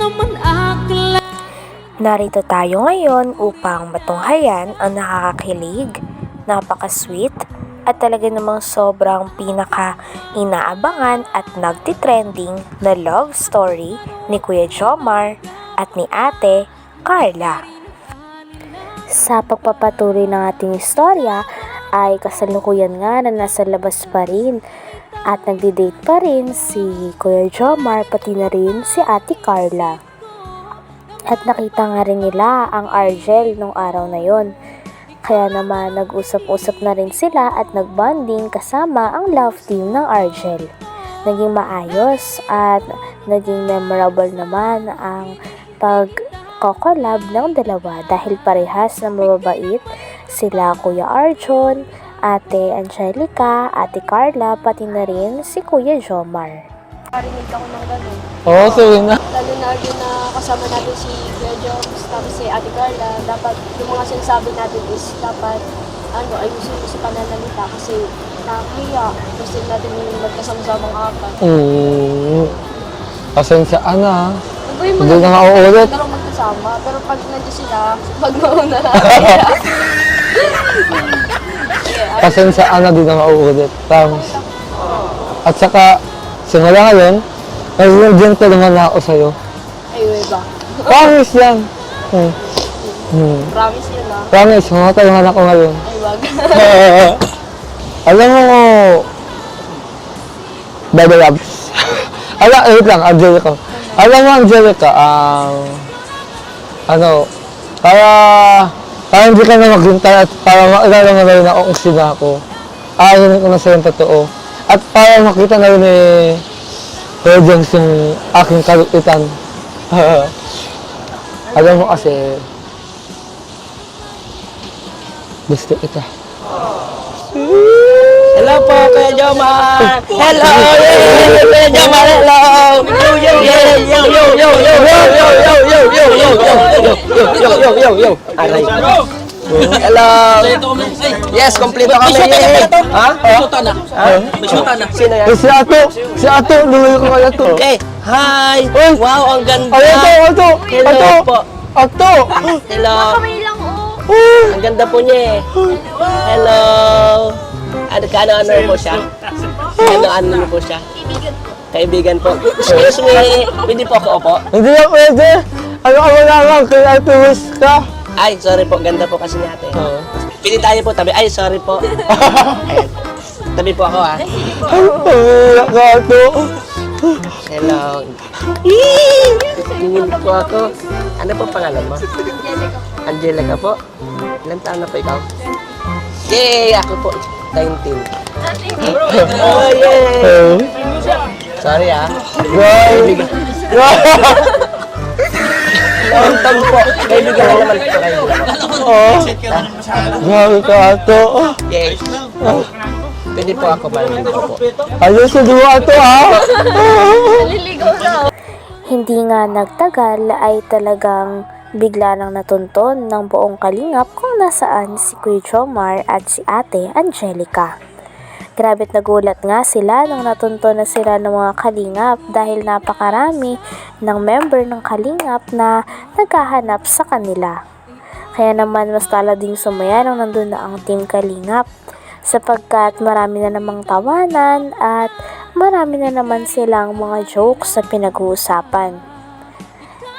naman akla Narito tayo ngayon upang matunghayan ang nakakakilig, napaka-sweet, at talaga namang sobrang pinaka-inaabangan at nagtitrending na love story ni Kuya Jomar at ni Ate Carla. Sa pagpapatuloy ng ating istorya ay kasalukuyan nga na nasa labas pa rin at nagdi-date pa rin si Kuya Jomar pati na rin si Ate Carla. At nakita nga rin nila ang Argel nung araw na yon. Kaya naman nag-usap-usap na rin sila at nagbonding kasama ang love team ng Argel. Naging maayos at naging memorable naman ang pagkokolab ng dalawa dahil parehas na mababait sila Kuya Arjun, Ate Angelica, Ate Carla, pati na rin si Kuya Jomar. Parinig ako ng gano'n. Oo, sorry na. Lalo na yun na kasama natin si Kuya Joms, tapos si Ate Carla, dapat yung mga sinasabi natin is dapat ano, ayusin mo sa pananalita kasi nakakaya. Gusto natin yung magkasama-samang apat. Mm. Pasensya na. Ano ba yung Hindi na nga uulit. Pero magkasama. Pero pag nandiyan sila, pag mauna na sila. Pasensya na, di na mauulit. Promise. At saka, simula ngayon, naging gentleman na ako sa'yo. Ay, wey ba? Promise yan. Hmm. Hmm. Promise yun ah. Promise, mamatayungan ako ngayon. Ay, wag. Alam mo, Bebe Labs. Ala, wait lang, Angelica. Alam mo, Angelica, ang, ano, para, para hindi ka na maghintay at para maalala mo na rin ako kung sino ako. Aayanin ko na sa'yo yung totoo. At para makita na rin ni Kuya James yung aking kalupitan. Alam mo kasi, gusto kita. Hello po, Kuya Jomar! Hello! Kuya Jomar, hello! Yo, yo, yo, yo, yo, yo, yo, yo, yo, yo, yo, yo, yo, yo, yo, yo, yo, yo, yo, yo, Aray. Hello! Yes, kompleto kami. Ha? na. Ha? na. Sino yan? Eh, si Ato! Si Ato! Lumayo ko kay Ato! Okay. Hi! Wow, ang ganda! Ay, Ato! Ato! Hello Ato! po. Ato! Hello! Oh! Ang ganda po niya eh. Hello! Ano ka ano ano po siya? Ano ano po siya? Kaibigan po. Excuse me, pwede po ako opo? Hindi na pwede! Ano ka mo naman kay Ate Wiz ka? Ay, sorry po, ganda po kasi ni ate. Pwede tayo po tabi. Ay, sorry po. Tabi po ako ah. Ay, ka Ato! Hello. Tingin po ako. Ano po pangalan mo? Angelica po. Ilan taon na po ikaw? Yay! Ako po. 19. Oh, yeah! Oh. Sorry ah. Kaibigan. Ang tagpo. Kaibigan ka naman ito kayo. Oh. Ano Oo. Grabe ka ato. Yes. Oh. Pwede po ako maliligo po. Ayos sa duwa ato ah. Maliligo na. Hindi nga nagtagal ay talagang bigla nang natunton ng buong kalingap kung nasaan si Kuya Jomar at si ate Angelica. Grabe't nagulat nga sila nang natunton na sila ng mga kalingap dahil napakarami ng member ng kalingap na naghahanap sa kanila. Kaya naman mas tala ding sumaya nang nandun na ang team kalingap sapagkat marami na namang tawanan at marami na naman silang mga jokes na pinag-uusapan.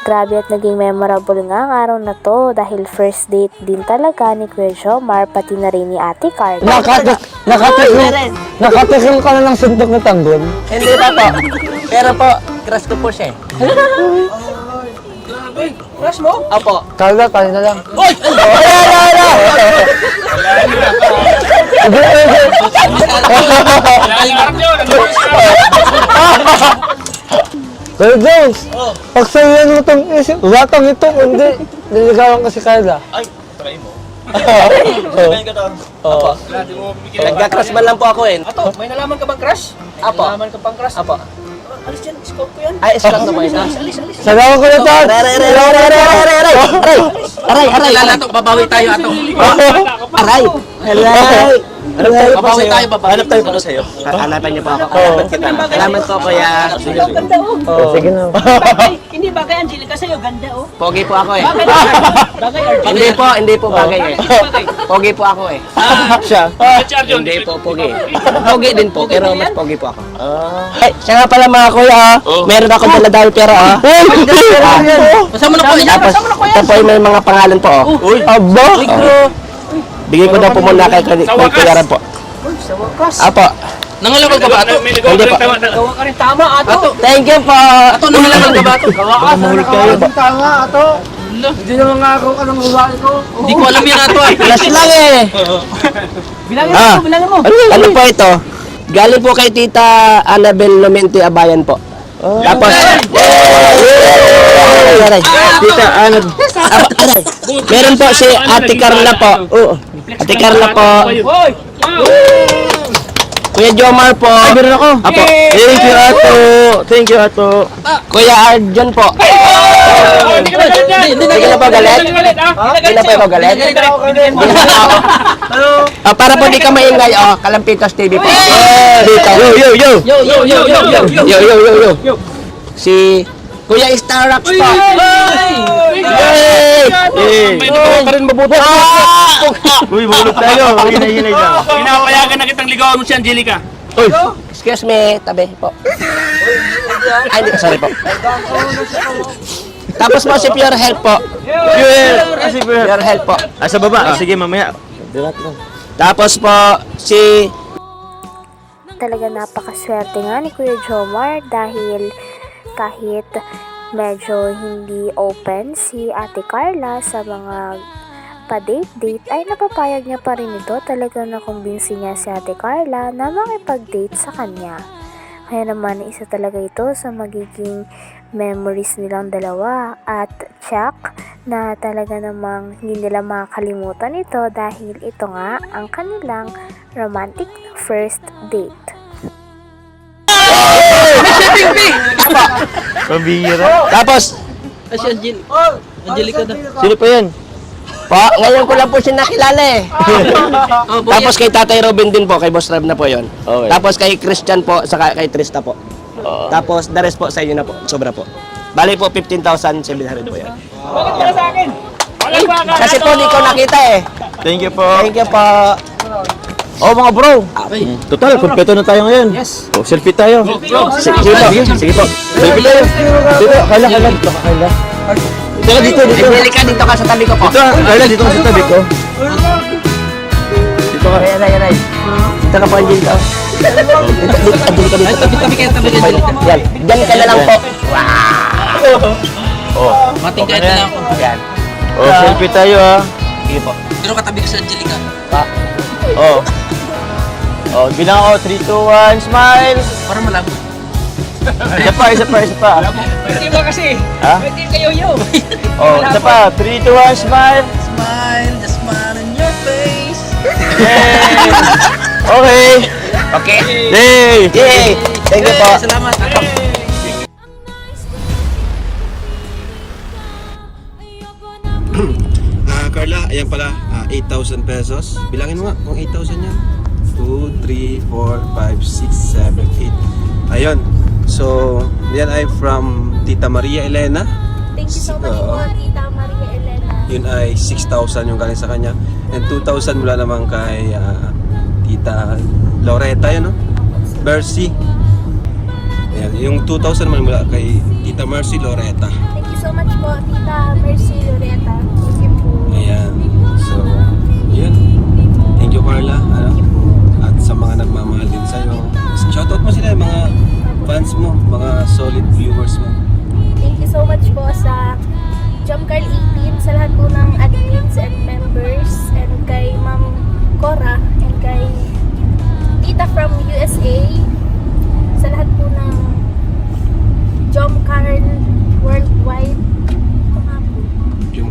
Grabe at naging memorable nga ang araw na to dahil first date din talaga ni Kuya Jomar pati na rin ni Ate Carla. Nakatik... Nakatikim... Nakatikim ka na ng suntok na tanggol? Hindi pa po. Pero po, crush ko po siya eh. Crush mo? Opo. Carla, tayo na lang. Uy! Kuya James! Pagsayayan mo itong isip. Wala tong ito, hindi. Niligawan kasi Carla. Ay, try mo. Sabihin ka to. Apo. Nagka-crush man lang po ako eh. Ato, may nalaman ka bang crush? Apo. Nalaman ka bang crush? Apo. Alis yan, scope ko yan. Ay, isa lang naman isa. Alis, alis. Ko na to. Aray, aray, aray, aray, aray, aray, aray. Aray, aray, aray. Lala babawi tayo ato. Aray. Aray. Hanap tayo pa sa'yo. tayo, babawi. Hanap tayo pa sa'yo. Hanapan niyo pa ako. Hanapan kita. Salamat po, kuya. Ganda oh. Oh, sige na. Bagay, hindi bagay Angelica sa'yo, ganda oh. Pogi po ako eh. Bagay. Hindi po, hindi po bagay eh. Pogi po ako eh. Siya. Hindi po, pogi. Pogi din po, pero mas pogi po ako. Ay, siya nga pala mga kuya ah. Meron ako dala dahil pera ah. Kasama na po yan. Tapos, ito po yung may mga pangalan po oh. Aba. Oh. Bigay ko na po muna kay, kay, kay Kuya Ram po. Apo. Nangalawag ka ba ito? Hindi po. Gawa ka rin tama, ato. Thank you po. Ito, nangalawag ka ba ito? Mahuli kayo. Tanga, ato. Hindi naman nga ako anong gawain ko. Hindi ko alam yan ito ah. Plus lang eh. Bilangin Ah. mo, bilangin mo. Ano po ito? Galing po kay Tita Annabel Lumenti Abayan po. Tapos, Aray. Tita Annabel. Aray. Meron po si Ate Carla po. Oo. Ate Carla po. Hoy! Kuya Jomar po. Meron ako. Apo. Thank you, Ato. Thank you, Ato. Kuya Arjon po. Hindi Hindi ka na po galit? Hindi na po ikaw galit? Ah, para po di ka maingay, oh, Kalampitos TV po. Dito. Yo. Yo, yo, yo, yo, yo. Yo, yo, yo, yo. Si Kuya Starrock po. Yay! May pa rin mabuti. Uy, bulog tayo. Hinay-hinay lang. Pinapayagan na kitang ligawan mo si Angelica. Excuse me, tabi po. Ay, hindi, sorry po. Tapos po si Pure Health po. Fuel. Kasi fuel. Pure Health po. Ah, sa baba. Ah, sige, mamaya. Tapos po si Talaga napakaswerte nga ni Kuya Jomar dahil kahit medyo hindi open si Ate Carla sa mga pa-date-date ay napapayag niya pa rin ito. Talagang nakumbinsi niya si Ate Carla na makipag-date sa kanya. Kaya naman isa talaga ito sa magiging memories nilang dalawa at check na talaga namang hindi nila makakalimutan ito dahil ito nga ang kanilang romantic first date. Pambihira. Tapos Ay, si Angel. Angelica na. Sino pa yan? po, ngayon ko lang po siya nakilala eh. Oh, boy, Tapos kay Tatay Robin din po, kay Boss Rev na po 'yon. Okay. Tapos kay Christian po, saka kay Trista po. Tapos the rest po sa inyo na po, sobra po. Bali po 15,700 po yan. Bakit para sa akin? Kasi po di ko nakita eh. Thank you po. Thank you po. Oh, mga bro. Total, kumpleto na tayo ngayon. Yes. Oh, selfie tayo. Sige, sige po. Sige po. Selfie tayo. Dito, kala, kala. Dito, kala. Dito, dito, dito. Angelica, dito ka sa tabi ko po. Dito, kala, dito ka sa tabi ko. Dito ka. Ayan, ayan, ayan. Dito ka po, Angelica. Dito, dito, Angelica, dito. Tabi kayo, tabi kayo. Yan, dyan ka na lang po. Oh, Mating Okay kahit na. ako. Yan. oh, selfie tayo ah. Sige po. Pero katabi ka sa Angelica. Oh. Oh, bilang ako 3 2 1 smile. Para malabo. Isa pa, isa pa, isa pa. Pwede ba kasi? Ha? Pwede kayo yo. Oh, isa pa. 3 2 1 smile. Smile, the smile on your face. Yay! Okay. Okay. Yay! Yay! Thank you po. Salamat. Ah, Carla, ayan pala, ah, 8,000 pesos. Bilangin mo nga kung 8,000 yan. 2, 3, 4, 5, 6, 7, 8. Ayun. So, yan ay from Tita Maria Elena. Thank you so much po, Tita Maria Elena. Yun ay 6,000 yung galing sa kanya. And 2,000 mula naman kay ah, Tita Loreta, yun no? Mercy. Ayan, yung 2,000 naman mula kay Tita Mercy Loreta. Thank you so much po, Tita Mercy Loreta. Thank you po. Ayan. So, yun. Thank you, Carla. Solid viewers mo. Thank you so much po sa Jumcarl 18, sa lahat po ng admins and members, and kay Ma'am Cora, and kay Tita from USA, sa lahat po ng Jumcarl Worldwide,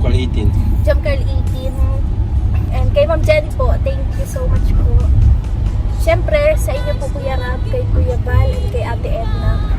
call 18. Jumcarl 18, and kay Ma'am Jenny po, thank you so much po. Siyempre, sa inyo po Kuya Rab, kay Kuya Val, and kay Ate Edna.